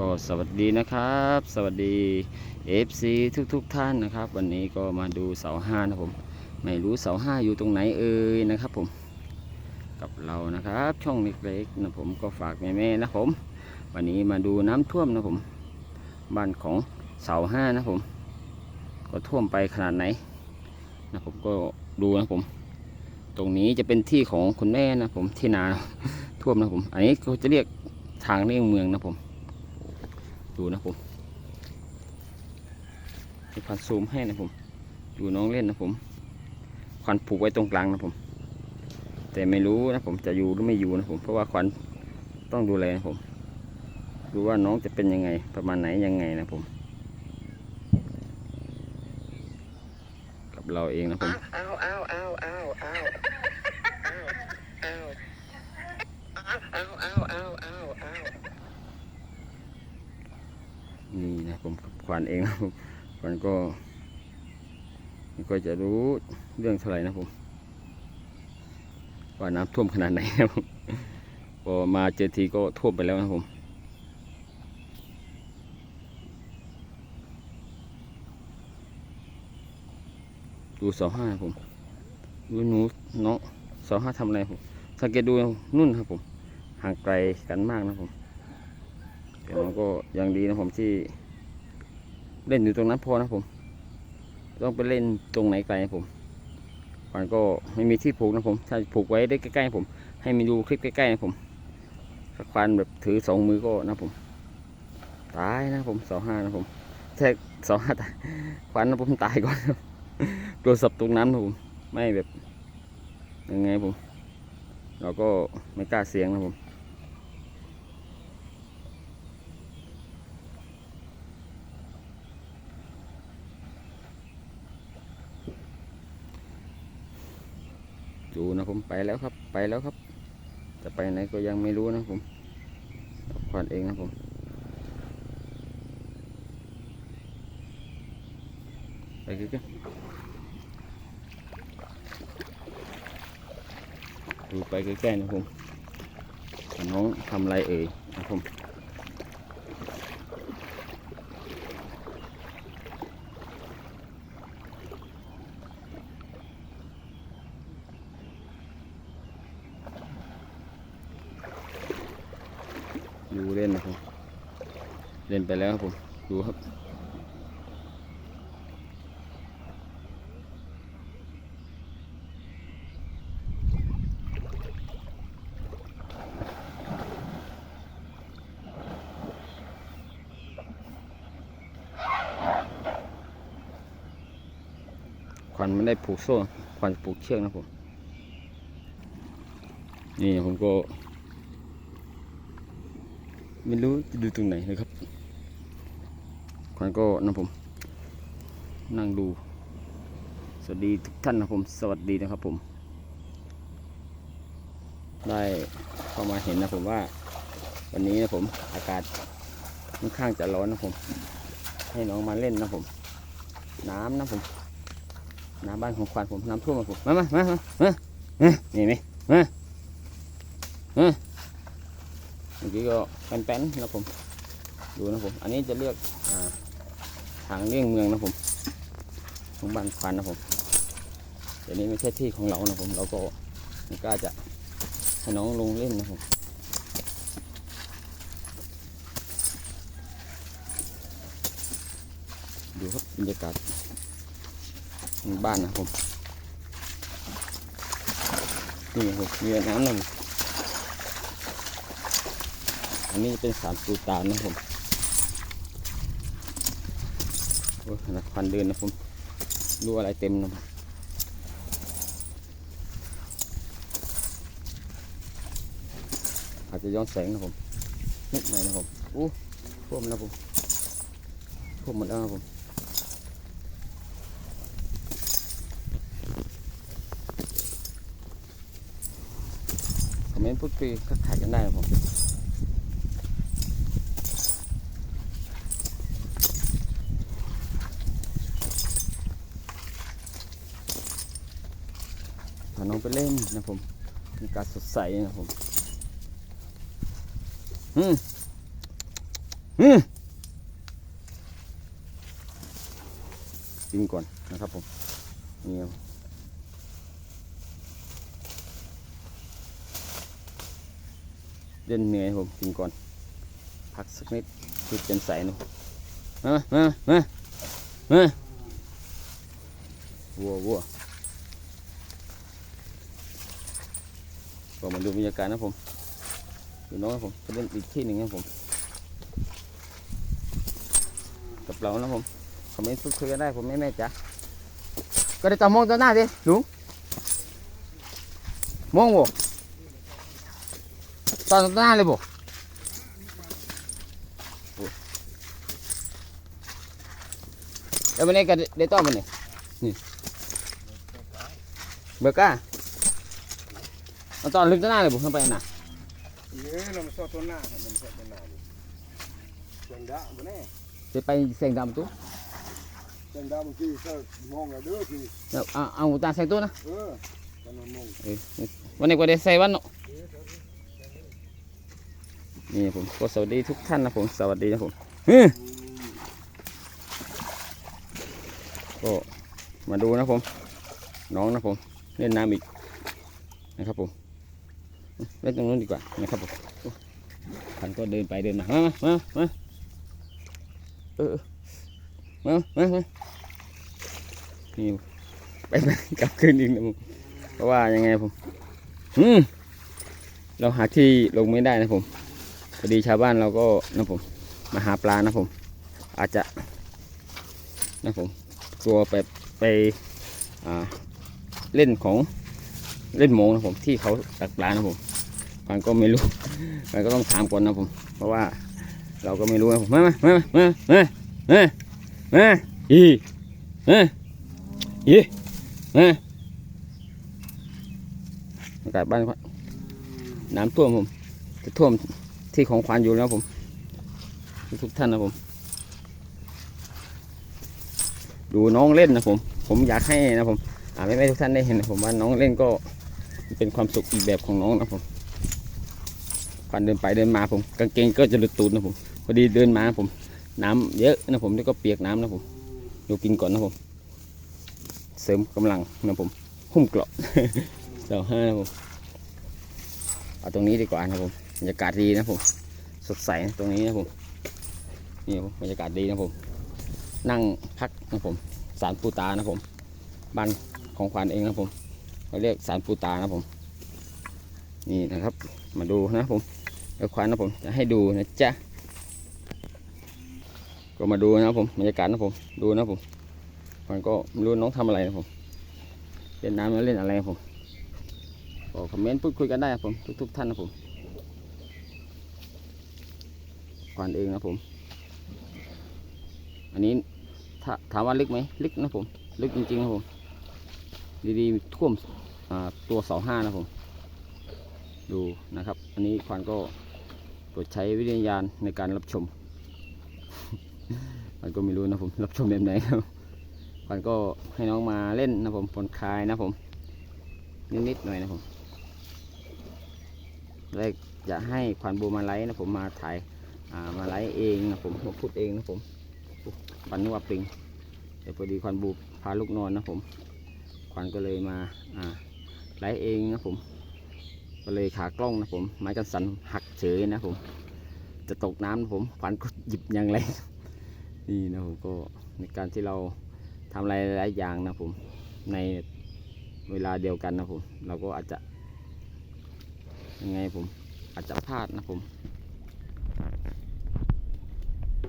ก็สวัสดีนะครับ สวัสดี FC ทุกๆทท่านนะครับ วันนี้ก็มาดูเสาห้านะผมไม่รู้เสาห้าอยู่ตรงไหนเอ่ยนะครับผมกับเรานะครับ ช่องเล็กๆนะผมก็ฝากแม่ๆนะผม วันนี้มาดูน้ำท่วมนะผม บ้านของเสาห้านะผม ก็ท่วมไปขนาดไหนนะผมก็ดูนะผม ตรงนี้จะเป็นที่ของคุณแม่นะผมที่นาท่วมนะผม อันนี้เขาจะเรียกทางเลี่ยงเมืองนะผม ดูนะผมจะพันซูมให้นะผม ดูน้องเล่นนะผมควันผูกไว้ตรงกลางนะผม แต่ไม่รู้นะผมจะอยู่หรือไม่อยู่นะผม เพราะว่าควันต้องดูแลนะผม ดูว่าน้องจะเป็นยังไงประมาณไหนยังไงนะผม กับเราเองนะผม ขวัญเองนะผมขวัญก็ก็จะรู้เรื่องเท่าไหร่นะผมว่าน้ำท่วมขนาดไหนนะผมพอมาเจอทีก็ท่วมไปแล้วนะผมดูเสาห้าผมดูหนูน้องเสาห้าทำอะไรผมสังเกตดูนุ่นครับผมห่างไกลกันมากนะผมแต่มันก็ยังดีนะผมที่ เล่นอยู่ตรงนั้นพอนะผม ต้องไปเล่นตรงไหนไกลนะผมมันก็ไม่มีที่ผูกนะผม ถ้าผูกไว้ได้ใกล้ๆผม ให้มีดูคลิปใกล้ๆนะผมถ้าควานแบบถือสองมือก็นะผม ตายนะผมสองห้านะผมแท้สองห้าตายควานนะผมตายก่อนครับตัวสับตรงนั้นผม ไม่แบบยังไงผม เราก็ไม่กล้าเสียงนะผม ดูนะผมไปแล้วครับ ไปแล้วครับ จะไปไหนก็ยังไม่รู้นะผมควันเองนะผมไปกันดูไปใกล้ๆนะผมน้องทำไรเอ่ยนะผม ดูเล่นนะครับ เล่น ไปแล้วครับผม ดูครับ ควันไม่ได้ผูกโซ่ ควันผูกเชือกนะผม นี่ผมก็ไม่รู้จะดูตรงไหนนะครับ ควันก็นะผม นั่งดู สวัสดีทุกท่านนะผม สวัสดีนะครับผม ได้เข้ามาเห็นนะผมว่า วันนี้นะผม อากาศค่อนข้างจะร้อนนะผม ให้น้องมาเล่นนะผม น้ำนะผม น้ำบ้านของควานผมน้ำท่วมนะผมมามามามามานี่ไหมมามาเมื่อกี้ก็แป้นๆนะผม ดูนะผม อันนี้จะเรียกอ่า ทางเลี่ยงเมืองนะผมของบ้านควันนะผมแต่นี้ไม่ใช่ที่ของเรานะผม เราก็ไม่กล้าจะให้น้องลงเล่นนะผมดูครับบรรยากาศบ้านนะผมนี่ผมมีน้ำนะผมอันนี้เป็นสารปูตานนะผมโอ้ยนัก ควันเดินนะผมดูอะไรเต็มนะอาจจะย้อนแสงนะผมนิดหน่อยนะผมอู้ท่วมนะผมท่วมหมดแล้วนะผมคอมเมนต์พูดคุยทักทายกันได้นะผม น้องไปเล่นนะผมมีการสดใสนะผมอืมอืมกินก่อนนะครับผมนี่ครับเล่นเหนื่อยผมกินก่อน พักสักนิดจุดเจนใสหนูมามามามาวัววัว ก็มาดูบรรยากาศนะผมดูน้องครับผมจะเล่นอีกที่หนึ่งนะผม กับเรานะผมคอมเมนต์พูดคุยกันได้ผมแม่แม่จ๋าก็ได้ตามองต่อหน้าดิลุงมองบ่ตอนต่อหน้าเลยบ่โอ้แล้ววันนี้ก็ได้ต้อมมันนี่นี่เบิกก้า เอาตอนลึกต่อหน้าเลยบ่เข้าไปน่ะเนี่ยเรามาชอบต้นหน้าครับมันชอบต้นหน้าดิเสียงดังบ่แน่จะไปเสียงดำตู้เสียงดังบางทีก็มองแล้วเด้อทีเอาเอาเอาตาใส่ตู้นะเออตอนนั้นมองเออวันนี้ก็ได้ใส่วันเนาะนี่ผมก็สวัสดีทุกท่านนะผมสวัสดีนะผมอืมก็มาดูนะผม น้องนะผมเล่นน้ำอีกนะครับผม เล่นตรงนู้นดีกว่านะครับผมพันก็เดินไปเดินมา มามามาเออมามามานี่ไปไปกลับคืนอีกนะผมเพราะว่ายังไงผมอืมเราหาที่ลงไม่ได้นะผมพอดีชาวบ้านเราก็นะผม มาหาปลานะผม อาจจะนะผมตัวไปไปอ่าเล่นของเล่นโมงนะผมที่เขาตักปลานะผม มันก็ไม่รู้ มันก็ต้องถามก่อนนะผม เพราะว่าเราก็ไม่รู้นะผมมามามามามามามาอีมาอีมาอากาศบ้านน้ำท่วมผม จะท่วมที่ของควานอยู่แล้วผม ทุกท่านนะผม ดูน้องเล่นนะผม ผมอยากให้นะผม อ่าไม่ไม่ทุกท่านได้เห็นนะผมว่าน้องเล่นก็เป็นความสุขอีกแบบของน้องนะผม ควานเดินไปเดินมาผมกางเกงก็จะหลุดตูดนะผมพอดีเดินมาผม น้ำเยอะนะผมแล้วก็เปียกน้ำนะผมดูกินก่อนนะผม เสริมกำลังนะผมหุ้มเกราะเสาห้านะผมเอาตรงนี้ดีกว่านะผมบรรยากาศดีนะผม สดใสตรงนี้นะผมนี่บผมบรรยากาศดีนะผม นั่งพักนะผมสารปูตานะผมบ้านของควานเองนะผมเขาเรียกสารปูตานะผม นี่นะครับ มาดูนะผม เดี๋ยวควานนะผมจะให้ดูนะจ๊ะก็มาดูนะผมบรรยากาศนะผมดูนะผมมันก็ไม่รู้น้องทำอะไรนะผมเล่นน้ำแล้วเล่นอะไรผมก็คอมเมนต์พูดคุยกันได้ครับผมทุกๆท่านนะผมก่อนเองนะผม อันนี้ถาถามว่าลึกไหมลึกนะผม ลึกจริงๆนะผม ดีๆท่วมตัวเสาห้านะผม ดูนะครับ อันนี้ควานก็ ปรดใช้วิทยาณในการรับชม มันก็ไม่รู้นะผมรับชมแบบไหนครับควานก็ให้น้องมาเล่นนะผมผ่อนคลายนะผมนิดๆหน่อยนะผมแรกจะให้ควันบูมาไลนะผมมาถ่ายามาไลเองนะผมมพูดเองนะผมปันนึกว่าปิงแต่พอดีควันบูพาลูกนอนนะผมควันก็เลยมาไลเองนะผม ก็เลยขากล้องนะผมไม้กันสันหักเฉยนะผม จะตกน้ำนะผมควันก็หยิบยังแรงนี่นะผมก็ในการที่เราทำอะไรหลายอย่างนะผมในเวลาเดียวกันนะผมเราก็อาจจะยังไงผมอาจจะพลาดนะผม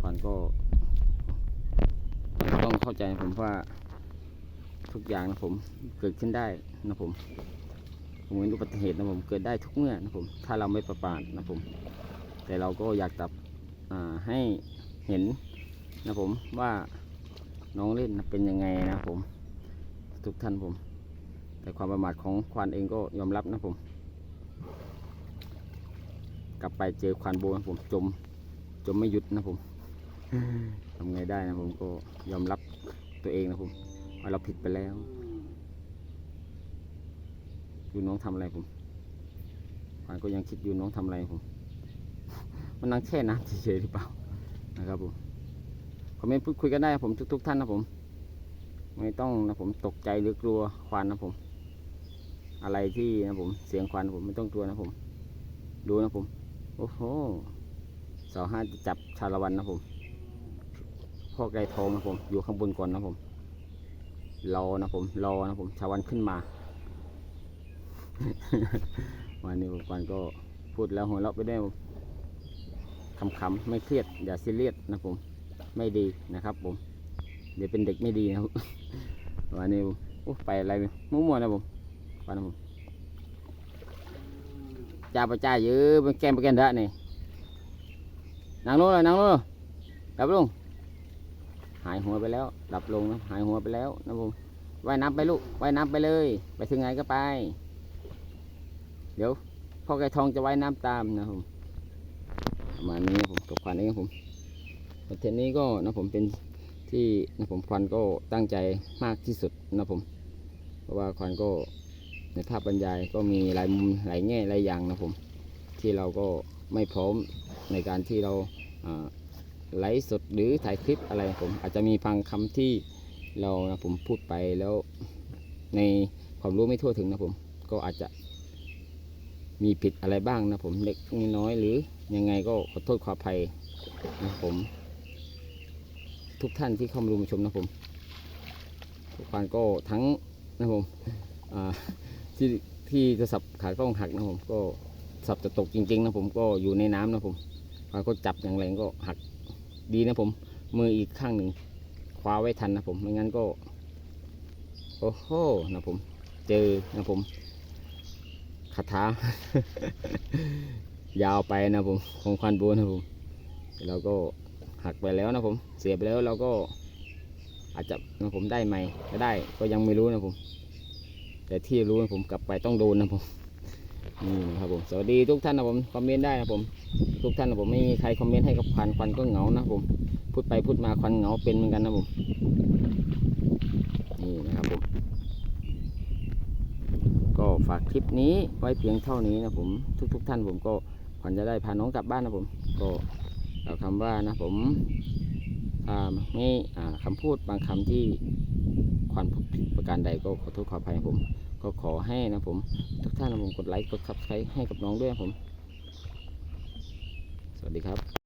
ขวัญก็ต้องเข้าใจผมว่าทุกอย่างนะผมเกิดขึ้นได้นะผม เหมือนอุบัติเหตุนะผมเกิดได้ทุกเมื่อนะผมถ้าเราไม่ประมาทนะผม แต่เราก็อยากจะอ่าให้เห็นนะผมว่าน้องเล่นนะเป็นยังไงนะผม ทุกท่านผม แต่ความประมาทของควานเองก็ยอมรับนะผม กลับไปเจอควานโบนะผมจมจมไม่หยุดนะผมทำไงได้นะผมก็ยอมรับตัวเองนะผมว่าเราผิดไปแล้ว ดูน้องทำอะไรผมควานก็ยังคิดอยู่น้องทำอะไรผม มันนั่งแช่น้ำเฉยๆหรือเปล่านะครับผมคอมเมนต์พูดคุยกันได้ผมทุก ๆ ท่านนะผม ไม่ต้องนะผมตกใจหรือกลัวควันนะผม อะไรที่นะผมเสียงควันผมไม่ต้องกลัวนะผม ดูนะผม โอ้โหสาห้าจะจับชาละวันนะผมพ่อไก่ทองนะผม อยู่ข้างบนก่อนนะผมรอนะผมรอนะผมชาวันขึ้นมา วันนี้ผมก่อนก็พูดแล้วหัวเราะไปได้ผมคำๆไม่เครียด อย่าซีเรียสนะผม ไม่ดีนะครับ ผม เดี๋ยวเป็นเด็กไม่ดีนะครับวันนี้โอ้ไปอะไรมั่วๆนะผมวันนะผมจ้าประจ้าเยอะเป็นแกมไปแกนเด้อนี่นั่งลงเลยนั่งลงเลยดับลง หายหัวไปแล้ว ดับลงนะหายหัวไปแล้วนะผมว่ายน้ำไปลูกว่ายน้ำไปเลย ไปถึงไหนก็ไป ดี๋ยวพ่อไก่ทองจะไว่ายน้ำตามนะผมประมาณนี้ผมกับควันนี้ครับผมประเทศนี้ก็นะผมเป็นที่นะผมควันก็ตั้งใจมากที่สุดนะผม เพราะว่าควันก็ในภาพบรรยายก็มีหลายมุมหลายแง่หลายอย่างนะผม ที่เราก็ไม่พร้อมในการที่เราไลฟ์สดหรือถ่ายคลิปอะไรผมอาจจะมีบางคำที่เรานะผมพูดไปแล้วในความรู้ไม่ทั่วถึงนะผม ก็อาจจะ มีผิดอะไรบ้างนะผมเล็กน้อยหรือยังไงก็ขอโทษขออภัยนะผม ทุกท่านที่เข้ามาดูมาชมนะผมทุกท่านก็ทั้งนะผมที่ที่โทรศัพท์ขากล้องหักนะผมก็โทรศัพท์จะตกจริงๆนะผมก็อยู่ในน้ำนะผมควานก็จับอย่างแรงก็หักดีนะผม มืออีกข้างหนึ่งคว้าไว้ทันนะผมไม่งั้นก็ โอ้โหนะผม เจอนะผม คาถายาวไปนะผมของควันบัวนะผมเราก็หักไปแล้วนะผม เสียไปแล้วเราก็อาจจะนะผมได้ไหมก็ได้ก็ยังไม่รู้นะผม แต่ที่รู้นะผมกลับไปต้องโดนนะผมนี่นะครับผมสวัสดีทุกท่านนะผมคอมเมนต์ได้นะผม ทุกท่านนะผมไม่มีใครคอมเมนต์ให้กับควันควันก็เหงานะผมพูดไปพูดมาควันเหงาเป็นเหมือนกันนะผมนี่นะครับผม ฝากคลิปนี้ไว้เพียงเท่านี้นะผมทุกๆทท่านผมก็ควันจะได้พาน้องกลับบ้านนะผมก็เอาคำว่านะผมไม่อ่าคำพูดบางคำที่ควันพูดผิดประการใดก็ขอโทษขออภัยผม ก็ขอให้นะผม ทุกท่านนะผมกดไลค์กดซับสไครต์ให้กับน้องด้วยนะผม สวัสดีครับ